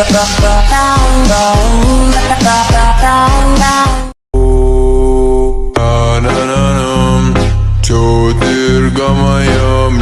Çodirgamayam Çodirgamayam